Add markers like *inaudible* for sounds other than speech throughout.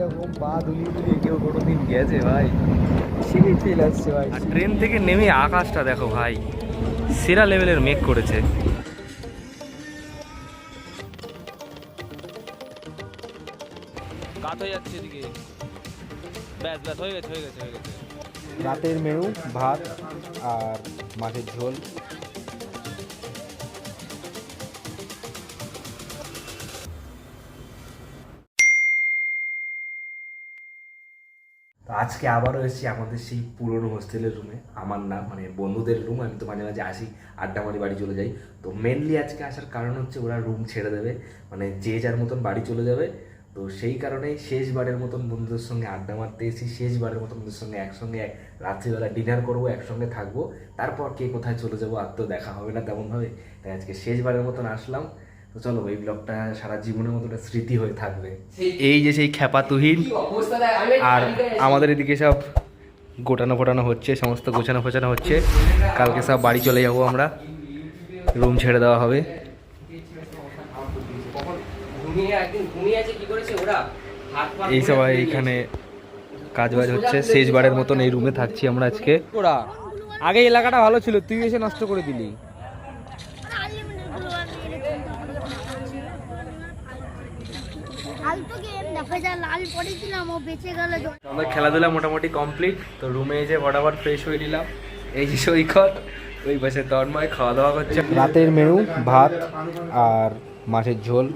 এইরকম পা দুলিয়ে দুলিয়ে কেউ কোনোদিন গেছে ভাই। সেই ফিল আসছে ভাই। আর ট্রেন থেকে নেমে আকাশটা দেখো ভাই। সেরা লেভেলের মেঘ করেছে। কাত হয়ে যাচ্ছে এদিকে। ব্যাস ব্যাস হয়ে গেছে হয়ে গেছে হয়ে গেছে। রাতের মেনু ভাত আর মাছের ঝোল। তো আজকে আবারও এসেছি আমাদের সেই পুরনো হোস্টেলের রুমে আমার না মানে বন্ধুদের রুম আমি তো মাঝে মাঝে আসি, আড্ডা মারি, বাড়ি চলে যাই। তো মেনলি আজকে আসার কারণ হচ্ছে ওরা রুম ছেড়ে দেবে। মানে যে যার মতন বাড়ি চলে যাবে। তো সেই কারণেই শেষবারের মতন বন্ধুদের সঙ্গে আড্ডা মারতে এসেছি। শেষবারের মতন বন্ধুদের সঙ্গে একসঙ্গে এক- রাত্রিবেলা ডিনার করব, একসঙ্গে থাকব। তারপর কে কোথায় চলে যাব আর তো দেখা হবে না তেমনভাবে। তাই আজকে শেষবারের মতন আসলাম। তো চলো এই ব্লগটা সারা জীবনের মতো একটা স্মৃতি হয়ে থাকবে। এই যে সেই খ্যাপা তুহিন আর আমাদের এদিকে সব গোটানো ফোটানো হচ্ছে সমস্ত গোছানো ফোছানো হচ্ছে। কালকে সব বাড়ি চলে যাব আমরা। রুম ছেড়ে দেওয়া হবে। এই সবাই এইখানে কাজ বাজ হচ্ছে। শেষবারের মতন এই রুমে থাকছি আমরা আজকে। আগে এলাকাটা ভালো ছিল তুই এসে নষ্ট করে দিলি। গেম লাল পড়েছিলাম ও বেঁচে গেল আমাদের খেলাধুলা মোটামুটি কমপ্লিট তো রুমে এসে ফটাফট ফ্রেশ হয়ে নিলাম। এই যে সৈকত ওই পাশে তন্ময় খাওয়া দাওয়া করছে। রাতের মেনু ভাত আর মাছের ঝোল।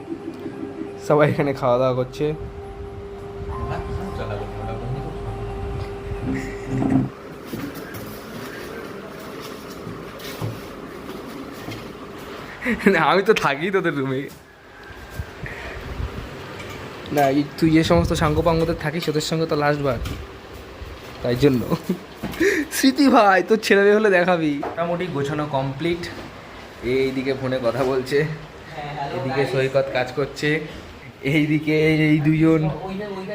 সবাই এখানে খাওয়া দাওয়া করছে। না আমি তো থাকি তোদের রুমে না তুই যে সমস্ত সাঙ্গ পাঙ্গদের থাকিস ওদের সঙ্গে তো লাস্ট বার। তাই জন্য। স্মৃতি ভাই তোর ছেলে মেয়ে হলে দেখাবি। মোটামুটি গোছানো কমপ্লিট এইদিকে ফোনে কথা বলছে। এদিকে সৈকত কাজ করছে। এইদিকে এই দুজন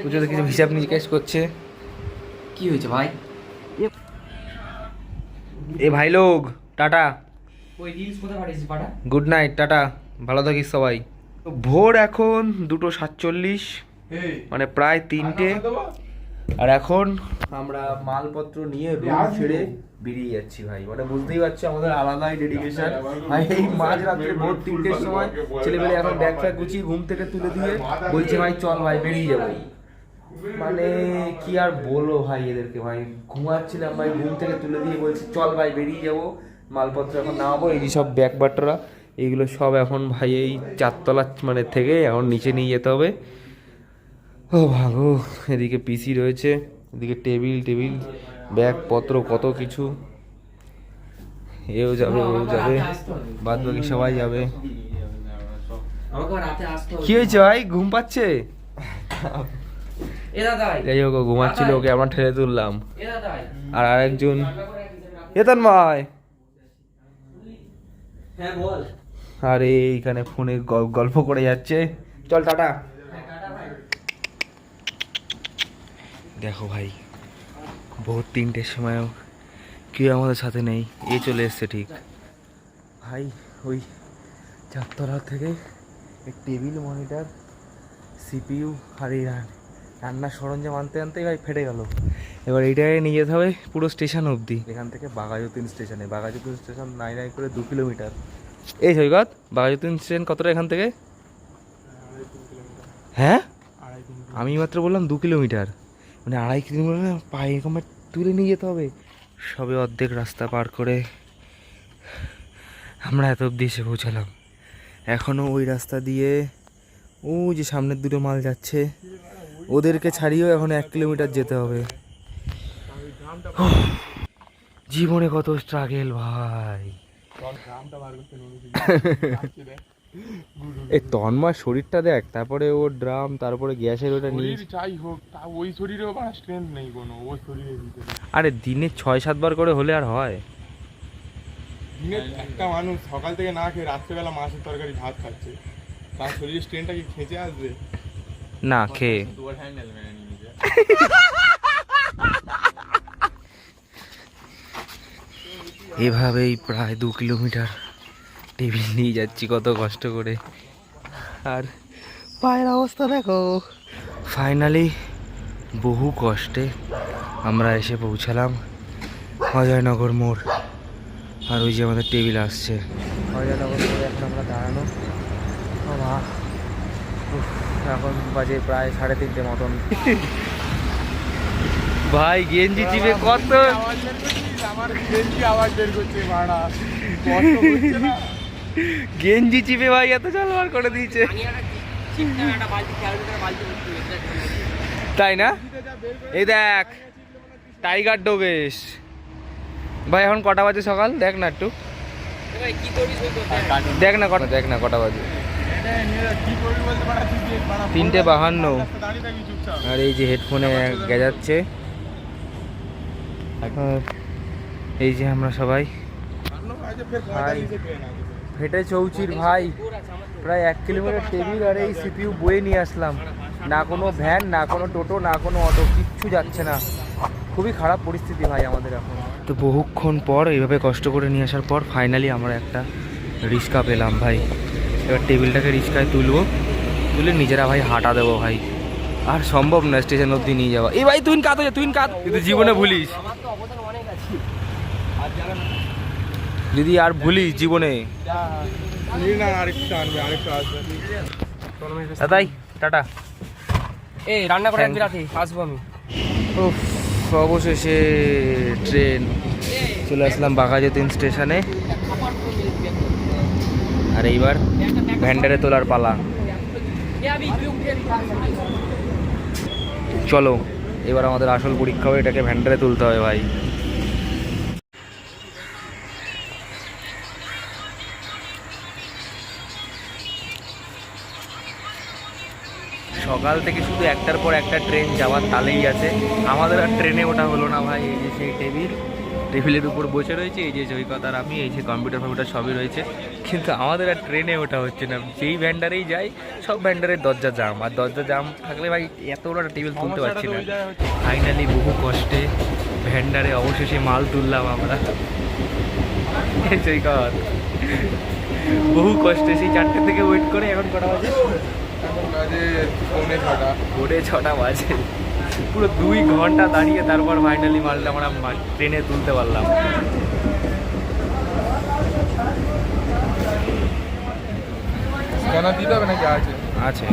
পুজোতে কিছু হিসাব নিকাশ করছে। কি হয়েছে ভাই? এ ভাই লোক টাটা। Good night tata. ভালো থাকিস সবাই। ভোর এখন দুটো সাতচল্লিশ মানে প্রায় তিনটে। আর এখন আমরা মালপত্র নিয়ে রুম ছেড়ে বেরিয়ে যাচ্ছি ভাই। মানে বুঝতেই পারছি আমাদের আলাদাই ডেডিকেশন ভাই এই মাঝ রাত্রে ভোর তিনটের সময় ছেলেমেলে এখন ব্যাগ ফ্যাগ গুছিয়ে ঘুম থেকে তুলে দিয়ে বলছে ভাই চল ভাই বেরিয়ে যাব। মানে কি আর বলব ভাই এদেরকে ভাই? ঘুমাচ্ছিলাম ভাই ঘুম থেকে তুলে দিয়ে বলছি চল ভাই বেরিয়ে যাব। মালপত্র এখন নামাবো এই সব ব্যাগ বাটরা। এইগুলো সব এখন ভাই এই চারতলা মানে থেকে এখন নিচে নিয়ে যেতে হবে। ও ভাগো এদিকে পিসি রয়েছে এদিকে টেবিল টেবিল ব্যাগপত্র কত কিছু। এও যাবে ও যাবে বাদ বাকি সবাই যাবে। কি হয়েছে ভাই ঘুম পাচ্ছে? যাই হোক ঘুমাচ্ছিল ওকে আমরা ঠেলে তুললাম। আর আরেকজন এতন ভাই হ্যাঁ বল। আর এইখানে ফোনে গল্প করে যাচ্ছে। চল টাটা। দেখো ভাই ভোর তিনটের সময়ও কেউ আমাদের সাথে নেই। এ চলে এসছে ঠিক। ভাই ওই চারতলা থেকে টেবিল মনিটর সিপিইউ আর এই রান্নার সরঞ্জাম আনতে আনতেই ভাই ফেটে গেল। এবার এইটাকে নিয়ে যেতে হবে পুরো স্টেশন অবধি। এখান থেকে বাঘাযতীন স্টেশনে। বাঘাযতীন স্টেশন নাই নাই করে দু কিলোমিটার। এই সৈকত, বাঘাযতীন স্টেশন কতটা এখান থেকে? হ্যাঁ? আমি মাত্র বললাম দু কিলোমিটার। মানে আড়াই কিলোমিটার পায়ে এরকম তুলে নিয়ে যেতে হবে। সবে অর্ধেক রাস্তা পার করে আমরা এত অবধি এসে পৌঁছালাম। এখনও ওই রাস্তা দিয়ে ও যে সামনের দুটো মাল যাচ্ছে, ওদেরকে ছাড়িয়েও এখন এক কিলোমিটার যেতে হবে। জীবনে কত স্ট্রাগেল ভাই। *laughs* এই তন্ময় শরীরটা দেখ তারপরে ওর ড্রাম তারপরে গ্যাসের ওটা নিয়ে শরীর যাই হোক তা ওই শরীরেও বা স্ট্রেংথ নেই কোনো ওই শরীরের ভিতরে। আরে দিনে ছয় সাতবার করে হলে আর হয়? দিনে একটা মানুষ সকাল থেকে না খেয়ে রাত্রেবেলা মাছের তরকারি ভাত খাচ্ছে। তার শরীরের স্ট্রেনটা কি খেঁচে আসবে? না খেয়ে *laughs* দুয়ার হ্যান্ডেল মেনে নিয়ে নিজে এভাবেই প্রায় দু কিলোমিটার টেবিল নিয়ে যাচ্ছি, কত কষ্ট করে। আর পায়ের অবস্থা দেখো। ফাইনালি বহু কষ্টে আমরা এসে পৌঁছালাম অজয়নগর মোড়। আর ওই যে আমাদের টেবিল আসছে। অজয়নগর মোড়ে এখন আমরা দাঁড়ানো। এখন বাজে প্রায় সাড়ে তিনটে মতন। ভাই, গেঞ্জি চিপে কত? গেঞ্জি চিপে ভাই এত জল বার করে দিয়েছে। তাই না? এই দেখ টাইগার ডোবেশ। ভাই এখন কটা বাজে সকাল? দেখ না একটু। দেখ। না কটা দেখ না কটা বাজে। তিনটে বাহান্ন। আর এই যে হেডফোনে গেজাচ্ছে আর এই যে আমরা সবাই। ফেটে চৌচির ভাই প্রায় এক কিলোমিটার টেবিল আর এই সিপিইউ বয়ে নিয়ে আসলাম। না কোনো ভ্যান না কোনো টোটো না কোনো অটো কিচ্ছু যাচ্ছে না। খুবই খারাপ পরিস্থিতি ভাই আমাদের এখন। তো বহুক্ষণ পর এইভাবে কষ্ট করে নিয়ে আসার পর ফাইনালি আমরা একটা রিক্সা পেলাম ভাই। এবার টেবিলটাকে রিক্সায় তুলবো। তুলে নিজেরা ভাই হাঁটা দেবো ভাই। আর সম্ভব না স্টেশন অবধি নিয়ে যাওয়া। এই ভাই তুই যা, তুই কাত কিন্তু জীবনে ভুলিস। যদি আর ভুলি জীবনে। দাদাই টাটা। এই রান্না করে you. আসব আমি। অবশেষে ট্রেন চলে আসলাম বাঘাযতীন স্টেশনে। আর এইবার ভ্যান্ডারে তোলার পালা। চলো এবার আমাদের আসল পরীক্ষা হবে এটাকে ভ্যান্ডারে তুলতে হবে ভাই। সকাল থেকে শুধু একটার পর একটা ট্রেন যাওয়ার তালেই আছে। আমাদের আর ট্রেনে ওটা হলো না ভাই এই যে সেই টেবিল। টেবিলের উপর বসে রয়েছে এই যে সৈকত আর আমি এই যে কম্পিউটার ফম্পিউটার সবই রয়েছে। কিন্তু আমাদের আর ট্রেনে ওঠা হচ্ছে না। যেই ভ্যান্ডারেই যাই সব ভ্যান্ডারের দরজা জাম। আর দরজা জাম থাকলে ভাই এত বড় টেবিল তুলতে পারছি না। ফাইনালি বহু কষ্টে ভ্যান্ডারে অবশেষে মাল তুললাম আমরা। এই সৈকত বহু কষ্টে সেই চারটে থেকে ওয়েট করে এখন কটা বাজে বাজে? পৌনে ছটা। ভোরে ছটা বাজে। পুরো দুই ঘণ্টা দাঁড়িয়ে তারপর ফাইনালি মালটা আমরা ট্রেনে তুলতে পারলাম। কেন দিতে হবে নাকি আছে? আছে।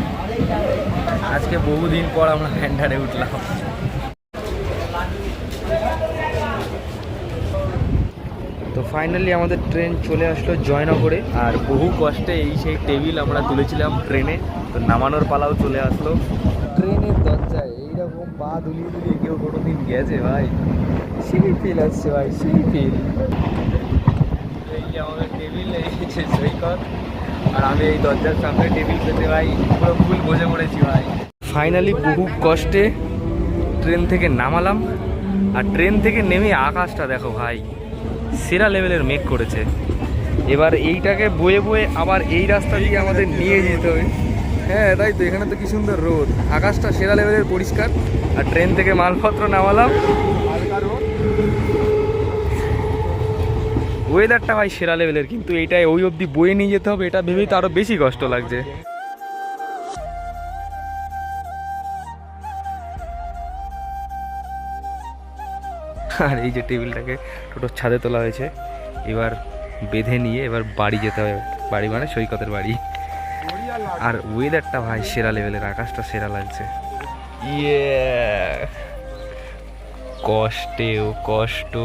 আজকে বহুদিন পর আমরা ভ্যান্ডারে উঠলাম। তো ফাইনালি আমাদের ট্রেন চলে আসলো জয়নগরে। আর বহু কষ্টে এই সেই টেবিল আমরা তুলেছিলাম ট্রেনে তো নামানোর পালাও চলে আসলো। ট্রেনের দরজায় এইরকম পা দুলিয়ে দুলিয়ে কেউ কোনোদিন গেছে ভাই। সেই ফিল আসছে ভাই সেই ফিল। এই যে আমাদের টেবিল যে সৈকত। আর আমি এই দরজার সামনে টেবিল পেতে ভাই পুরো ফুল বসে পড়েছি ভাই। ফাইনালি বহু কষ্টে ট্রেন থেকে নামালাম। আর ট্রেন থেকে নেমে আকাশটা দেখো ভাই সেরা লেভেলের মেঘ করেছে। এবার এইটাকে বয়ে বয়ে আবার এই রাস্তা দিয়ে আমাদের নিয়ে যেতে হবে। হ্যাঁ তাই তো, এখানে তো কি সুন্দর রোদ। আকাশটা সেরা লেভেলের পরিষ্কার। আর ট্রেন থেকে মালপত্র নামালাম। ওয়েদারটা ভাই সেরা লেভেলের কিন্তু এইটাই ওই অবধি বয়ে নিয়ে যেতে হবে, এটা ভেবেই তো আরও বেশি কষ্ট লাগছে। আর এই যে টেবিলটাকে টোটোর ছাদে তোলা হয়েছে, এবার বেঁধে নিয়ে এবার বাড়ি যেতে হবে। বাড়ি মানে সৈকতের বাড়ি। আর ওয়েদারটা ভাই সেরা লেভেলের আকাশটা সেরা লাগছে। ইয়ে কষ্টে ও কষ্ট,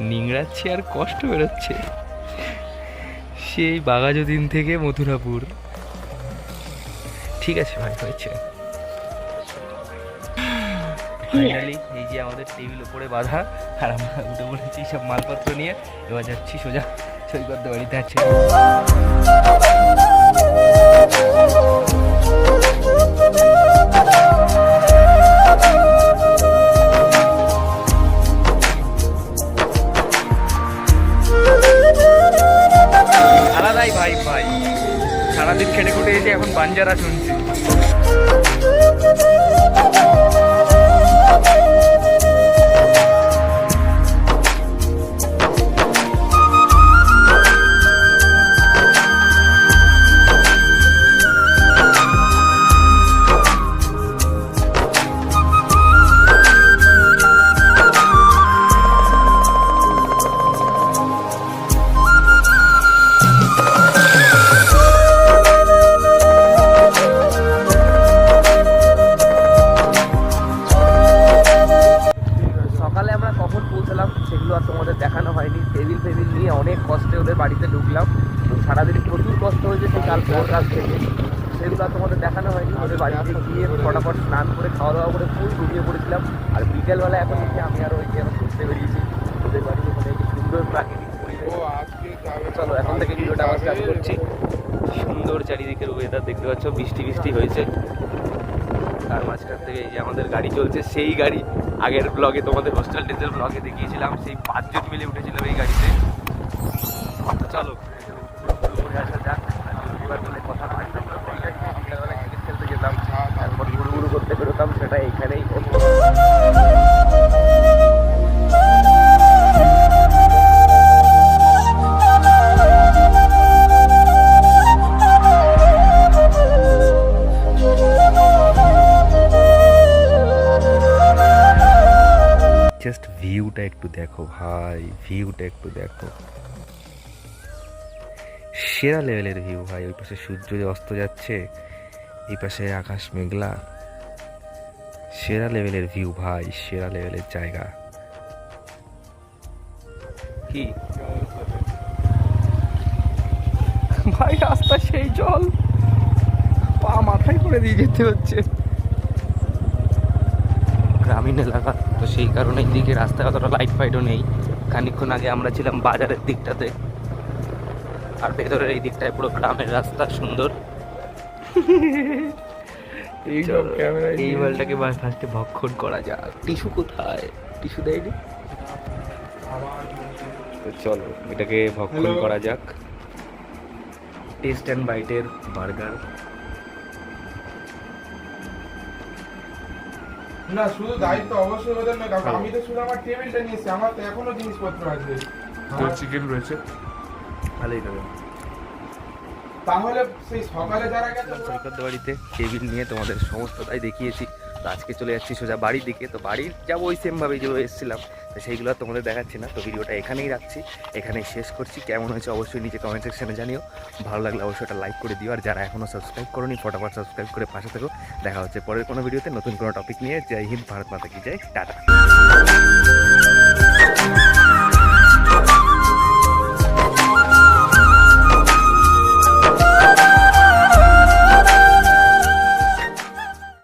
নিংড়াচ্ছে আর কষ্ট বেরোচ্ছে। সেই বাঘাজদিন থেকে মথুরাপুর। ঠিক আছে ভাই, হয়েছে। ফাইনালি এই যে আমাদের টেবিল উপরে বাঁধা, আর আমরা উঠে পড়েছি সব মালপত্র নিয়ে। এবার যাচ্ছি সোজা সৈকত বাড়িতে আছে। আলাদাই ভাই ভাই। সারাদিন খেটে খুটে এসে এখন বাঞ্জারা শুনছি। চলো, এখন থেকে ভিডিওটা আমার স্টার্ট করছি। সুন্দর চারিদিকের ওয়েদার দেখতে পাচ্ছ, বৃষ্টি বৃষ্টি হয়েছে। তার মাঝখান থেকে এই যে আমাদের গাড়ি চলছে, সেই গাড়ি। আগের ব্লগে তোমাদের হোস্টেল ডেজের ব্লগে দেখিয়েছিলাম, সেই পাঁচজন মিলে উঠেছিলাম এই গাড়িতে। চলো ঘুরে আসা দেখো ভাই ভিউটা একটু দেখো। সেরা লেভেলের ভিউ ভাই ওই পাশে সূর্য অস্ত যাচ্ছে এই পাশে আকাশ মেঘলা। সেরা লেভেলের ভিউ ভাই সেরা লেভেলের জায়গা। কি? ভাই রাস্তা সেই জল। পা মাথায় করে দিয়ে যেতে হচ্ছে। গ্রামীণ এলাকা। তো সেই কারণে এইদিকে রাস্তায় অতটা লাইট ফাইটও নেই। খানিকক্ষণ আগে আমরা ছিলাম বাজারের দিকটাতে। আর ভেতরের এই দিকটায় পুরো গ্রামের রাস্তা সুন্দর। *laughs* এই বলটাকে ফার্স্টে ভক্ষণ করা যাক। টিস্যু কোথায়? টিস্যু দেয়নি? তো চলো এটাকে ভক্ষণ করা যাক। টেস্ট অ্যান্ড বাইটের বার্গার না শুধু দায়িত্ব অবশ্যই ওদের নয় কারণ আমি তো শুধু আমার টেবিলটা নিয়েছি আমার তো এখনও জিনিসপত্র আছে। তোর চিকেন রয়েছে? ভালোই দেবে তাহলে সেই সকালে যারা গেছে সৈকত বাড়িতে টেবিল নিয়ে তোমাদের সমস্তটাই দেখিয়েছি। তো আজকে চলে যাচ্ছি সোজা বাড়ির দিকে। তো বাড়ির যাব ওই সেমভাবেই যেভাবে এসেছিলাম। তো সেইগুলো আর তোমাদের দেখাচ্ছি না। তো ভিডিওটা এখানেই রাখছি। এখানেই শেষ করছি। কেমন হয়েছে অবশ্যই নিচে কমেন্ট সেকশানে জানিও। ভালো লাগলে অবশ্যই একটা লাইক করে দিও। আর যারা এখনও সাবস্ক্রাইব করোনি, ফটাফট সাবস্ক্রাইব করে পাশে থেকো। দেখা হচ্ছে পরের কোনো ভিডিওতে নতুন কোনো টপিক নিয়ে। জয় হিন্দ, ভারত মাতা কি জয়। টাটা।